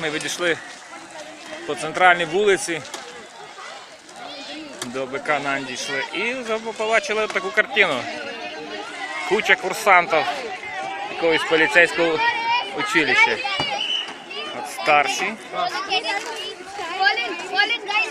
ми відійшли по центральній вулиці. До БК Нанді йшли. І побачили таку картину. Куча курсантів якогось поліцейського училища. От старші. Fallen, guys,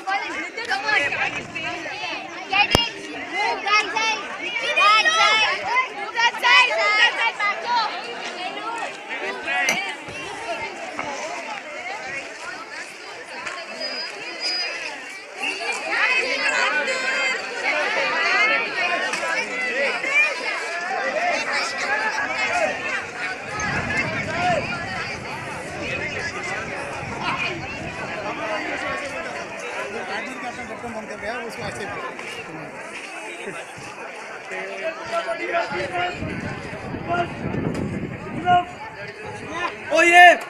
Oh yeah!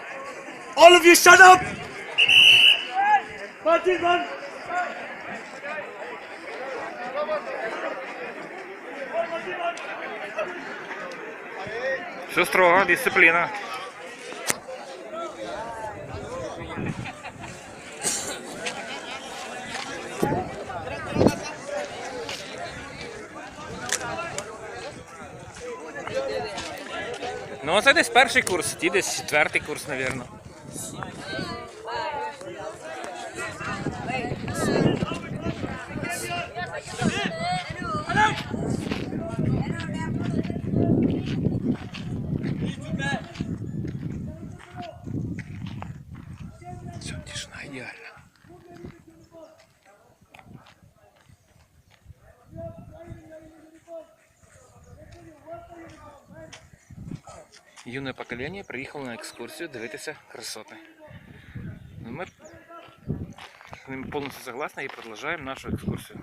All of you shut up! Martin, run! Все строго, дисципліна. Ну, це десь перший курс, ті десь четвертий курс, мабуть. Все, тишина ідеальна. Юне покоління приїхало на екскурсію дивитися красоти. Ну, Ми з ними повністю согласні і продовжуємо нашу екскурсію.